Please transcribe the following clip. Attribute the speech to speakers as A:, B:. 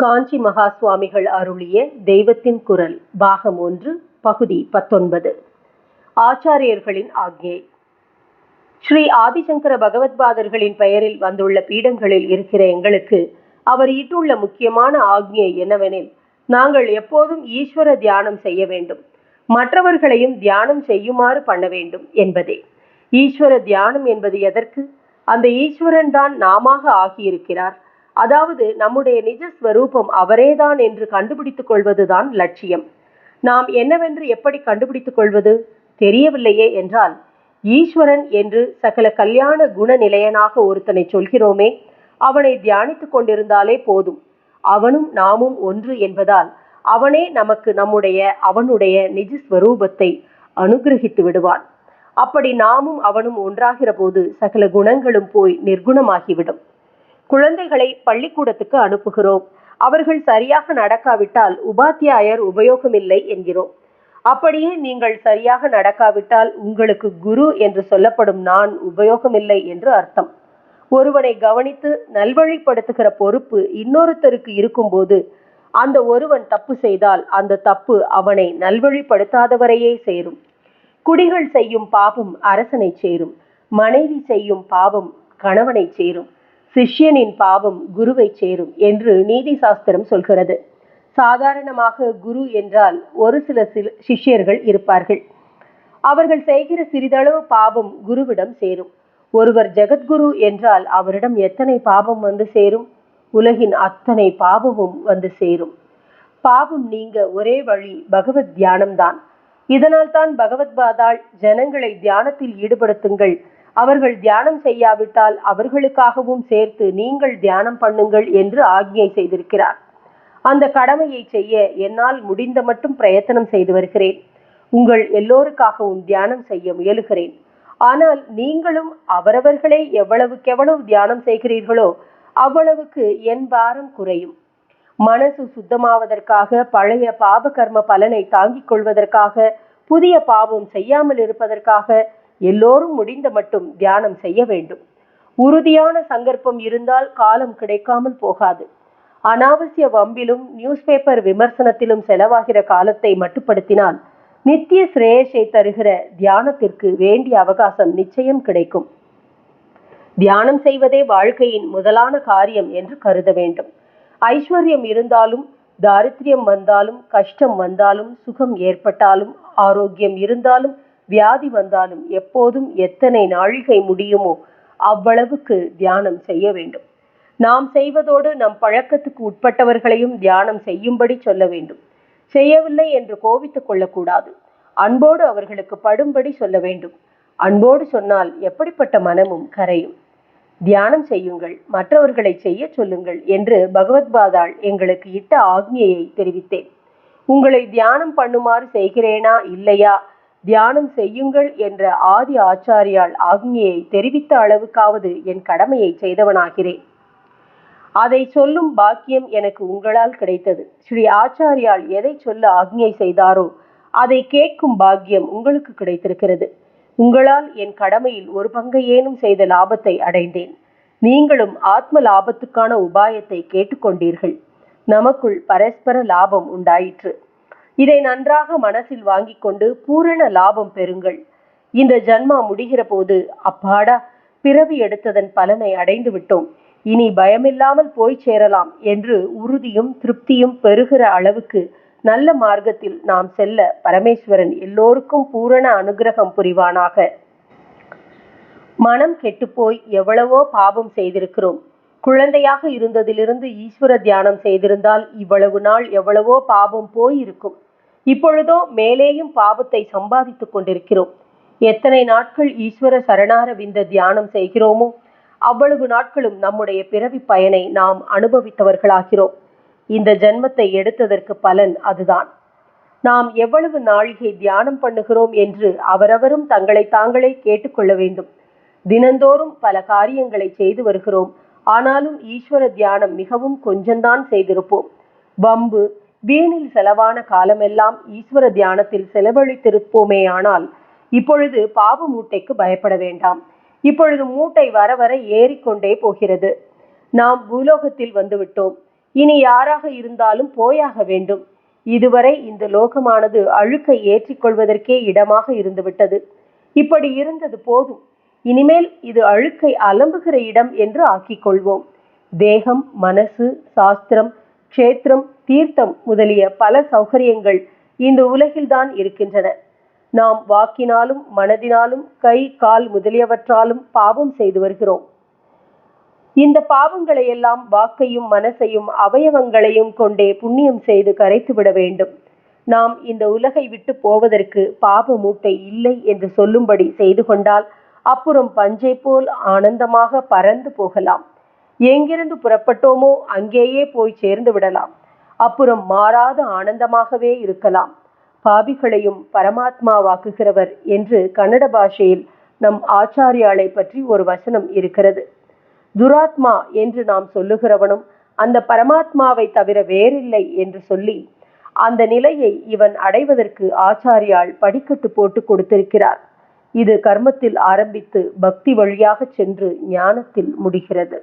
A: காஞ்சி மகா சுவாமிகள் அருளிய தெய்வத்தின் குரல் பாகம் ஒன்று பகுதி பத்தொன்பது. ஆச்சாரியர்களின் ஆக்ஞை. ஸ்ரீ ஆதிசங்கர பகவத்பாதர்களின் பெயரில் வந்துள்ள பீடங்களில் இருக்கிற எங்களுக்கு அவர் இட்டுள்ள முக்கியமான ஆக்ஞை என்னவெனில் நாங்கள் எப்போதும் ஈஸ்வர தியானம் செய்ய வேண்டும். மற்றவர்களையும் தியானம் செய்யுமாறு பண்ண வேண்டும் என்பதே. ஈஸ்வர தியானம் என்பது எதற்கு? அந்த ஈஸ்வரன் தான் நாமாக ஆகியிருக்கிறார். அதாவது நம்முடைய நிஜ ஸ்வரூபம் அவரேதான் என்று கண்டுபிடித்துக் கொள்வதுதான் லட்சியம். நாம் என்னவென்று எப்படி கண்டுபிடித்துக் கொள்வது? தெரியவில்லையே என்றால் ஈஸ்வரன் என்று சகல கல்யாண குண நிலையனாக ஒருத்தனை சொல்கிறோமே அவனை தியானித்துக் கொண்டிருந்தாலே போதும். அவனும் நாமும் ஒன்று என்பதால் அவனே நமக்கு நம்முடைய அவனுடைய நிஜஸ்வரூபத்தை அனுகிரகித்து விடுவான். அப்படி நாமும் அவனும் ஒன்றாகிற போது சகல குணங்களும் போய் நிர்குணமாகிவிடும். குழந்தைகளை பள்ளிக்கூடத்துக்கு அனுப்புகிறோம். அவர்கள் சரியாக நடக்காவிட்டால் உபாத்தியாயர் உபயோகமில்லை என்கிறோம். அப்படியே நீங்கள் சரியாக நடக்காவிட்டால் உங்களுக்கு குரு என்று சொல்லப்படும் நான் உபயோகமில்லை என்று அர்த்தம். ஒருவனை கவனித்து நல்வழிப்படுத்துகிற பொறுப்பு இன்னொருத்தருக்கு இருக்கும்போது அந்த ஒருவன் தப்பு செய்தால் அந்த தப்பு அவனை நல்வழிப்படுத்தாதவரையே சேரும். குடிகள் செய்யும் பாவம் அரசனை சேரும். மனைவி செய்யும் பாவம் கணவனை சேரும். சிஷ்யனின் பாவம் குருவை சேரும் என்று நீதி சாஸ்திரம் சொல்கிறது. சாதாரணமாக குரு என்றால் ஒரு சில சில சிஷ்யர்கள் இருப்பார்கள். அவர்கள் செய்கிற சிறிதளவு பாவம் குருவிடம் சேரும். ஒருவர் ஜெகத்குரு என்றால் அவரிடம் எத்தனை பாவம் வந்து சேரும்? உலகின் அத்தனை பாவமும் வந்து சேரும். பாவம் நீங்க ஒரே வழி பகவத் தியானம்தான். இதனால் தான் பகவத் பாதாள் ஜனங்களை தியானத்தில் ஈடுபடுத்துங்கள். அவர்கள் தியானம் செய்யாவிட்டால் அவர்களுக்காகவும் சேர்த்து நீங்கள் தியானம் பண்ணுங்கள் என்று ஆக்ஞை செய்திருக்கிறார். அந்த கடமையை செய்ய என்னால் முடிந்த மட்டும் பிரயத்தனம் செய்து வருகிறேன். உங்கள் எல்லோருக்காகவும் தியானம் செய்ய முயலுகிறேன். ஆனால் நீங்களும் அவரவர்களை எவ்வளவுக்கெவ்வளவு தியானம் செய்கிறீர்களோ அவ்வளவுக்கு என் பாரம் குறையும். மனசு சுத்தமாவதற்காக பழைய பாப கர்ம பலனை தாங்கிக் கொள்வதற்காக புதிய பாவம் செய்யாமல் இருப்பதற்காக எல்லோரும் முடிந்த மட்டும் தியானம் செய்ய வேண்டும். உறுதியான சங்கற்பம் இருந்தால் காலம் கிடைக்காமல் போகாது. அனாவசிய வம்பிலும் நியூஸ் பேப்பர் விமர்சனத்திலும் செலவாகிற காலத்தை மட்டுப்படுத்தினால் நித்திய சிரேயஸை தருகிற தியானத்திற்கு வேண்டிய அவகாசம் நிச்சயம் கிடைக்கும். தியானம் செய்வதே வாழ்க்கையின் முதலான காரியம் என்று கருத வேண்டும். ஐஸ்வர்யம் இருந்தாலும் தாரித்ரியம் வந்தாலும் கஷ்டம் வந்தாலும் சுகம் ஏற்பட்டாலும் ஆரோக்கியம் இருந்தாலும் வியாதி வந்தாலும் எப்போதும் எத்தனை நாழிகை முடியுமோ அவ்வளவுக்கு தியானம் செய்ய வேண்டும். நாம் செய்வதோடு நம் பழக்கத்துக்கு உட்பட்டவர்களையும் தியானம் செய்யும்படி சொல்ல வேண்டும். செய்யவில்லை என்று கோபித்துக் கொள்ளக்கூடாது. அன்போடு அவர்களுக்கு படும்படி சொல்ல வேண்டும். அன்போடு சொன்னால் எப்படிப்பட்ட மனமும் கரையும். தியானம் செய்யுங்கள் மற்றவர்களை செய்ய சொல்லுங்கள் என்று பகவத்பாதாள் எங்களுக்கு இட்ட ஆக்ஞையை தெரிவித்தேன். உங்களை தியானம் பண்ணுமாறு செய்கிறேனா இல்லையா தியானம் செய்யுங்கள் என்ற ஆதி ஆச்சாரியால் ஆக்ஞையை தெரிவித்த அளவுக்காவது என் கடமையை செய்தவனாகிறேன் அதை சொல்லும் பாக்கியம் எனக்கு உங்களால் கிடைத்தது. ஸ்ரீ ஆச்சாரியால் எதை சொல்ல ஆக்ஞை செய்தாரோ அதை கேட்கும் பாக்கியம் உங்களுக்கு கிடைத்திருக்கிறது. உங்களால் என் கடமையில் ஒரு பங்கை ஏனும் செய்த லாபத்தை அடைந்தேன். நீங்களும் ஆத்ம லாபத்துக்கான உபாயத்தை கேட்டுக்கொண்டீர்கள். நமக்குள் பரஸ்பர லாபம் உண்டாயிற்று. இதை நன்றாக மனசில் வாங்கி கொண்டு பூரண லாபம் பெறுங்கள். இந்த ஜன்மா முடிகிற போது அப்பாடா பிறவி எடுத்ததன் பலனை அடைந்து விட்டோம். இனி பயமில்லாமல் போய் சேரலாம் என்று உறுதியும் திருப்தியும் பெறுகிற அளவுக்கு நல்ல மார்க்கத்தில் நாம் செல்ல பரமேஸ்வரன் எல்லோருக்கும் பூரண அனுகிரகம் புரிவானாக. மனம் கெட்டுப்போய் எவ்வளவோ பாபம் செய்திருக்கிறோம். குழந்தையாக இருந்ததிலிருந்து ஈஸ்வர தியானம் செய்திருந்தால் இவ்வளவு நாள் எவ்வளவோ பாபம் போயிருக்கும். இப்பொழுதோ மேலேயும் பாபத்தை சம்பாதித்துக் கொண்டிருக்கிறோம். எத்தனை நாட்கள் ஈஸ்வர சரணார விந்த தியானம் செய்கிறோமோ அவ்வளவு நாட்களும் நம்முடைய பிறவி பயனை நாம் அனுபவித்தவர்களாகிறோம். இந்த ஜென்மத்தை எடுத்ததற்கு பலன் அதுதான். நாம் எவ்வளவு நாழிகை தியானம் பண்ணுகிறோம் என்று அவரவரும் தங்களை தாங்களே கேட்டுக்கொள்ள வேண்டும். தினந்தோறும் பல காரியங்களை செய்து வருகிறோம். ஆனாலும் ஈஸ்வர தியானம் மிகவும் கொஞ்சம்தான் செய்திருப்போம். வம்பு வீணில் செலவான காலமெல்லாம் ஈஸ்வர தியானத்தில் செலவழித்திருப்போமே ஆனால் இப்பொழுது பாவ மூட்டைக்கு பயப்பட வேண்டாம். இப்பொழுது மூட்டை வர வர ஏறிக்கொண்டே போகிறது. நாம் பூலோகத்தில் வந்துவிட்டோம். இனி யாராக இருந்தாலும் போயாக வேண்டும். இதுவரை இந்த லோகமானது அழுக்கை ஏற்றிக்கொள்வதற்கே இடமாக இருந்துவிட்டது. இப்படி இருந்தது போதும். இனிமேல் இது அழுக்கை அலம்புகிற இடம் என்று ஆக்கிக் கொள்வோம் தேகம் மனசு சாஸ்திரம் க்ஷேத்திரம் தீர்த்தம் முதலிய பல சௌகரியங்கள் இந்த உலகில்தான் இருக்கின்றன. நாம் வாக்கினாலும் மனதினாலும் கை கால் முதலியவற்றாலும் பாவம் செய்து வருகிறோம். இந்த பாவங்களை எல்லாம் வாக்கையும் மனசையும் அவயவங்களையும் கொண்டே புண்ணியம் செய்து கரைத்து விட வேண்டும். நாம் இந்த உலகை விட்டு போவதற்கு பாப மூட்டை இல்லை என்று சொல்லும்படி செய்து கொண்டால் அப்புறம் பஞ்சை போல் ஆனந்தமாக பறந்து போகலாம். எங்கிருந்து புறப்பட்டோமோ அங்கேயே போய் சேர்ந்து விடலாம். அப்புறம் மாறாத ஆனந்தமாகவே இருக்கலாம். பாபிகளையும் பரமாத்மாவாக்குகிறவர் என்று கன்னட பாஷையில் நம் ஆச்சாரியாளை பற்றி ஒரு வசனம் இருக்கிறது. துராத்மா என்று நாம் சொல்லுகிறவனும் அந்த பரமாத்மாவை தவிர வேறில்லை என்று சொல்லி அந்த நிலையை இவன் அடைவதற்கு ஆச்சாரியால் படிக்கட்டு போட்டு கொடுத்திருக்கிறார். இது கர்மத்தில் ஆரம்பித்து பக்தி வழியாக சென்று ஞானத்தில் முடிகிறது.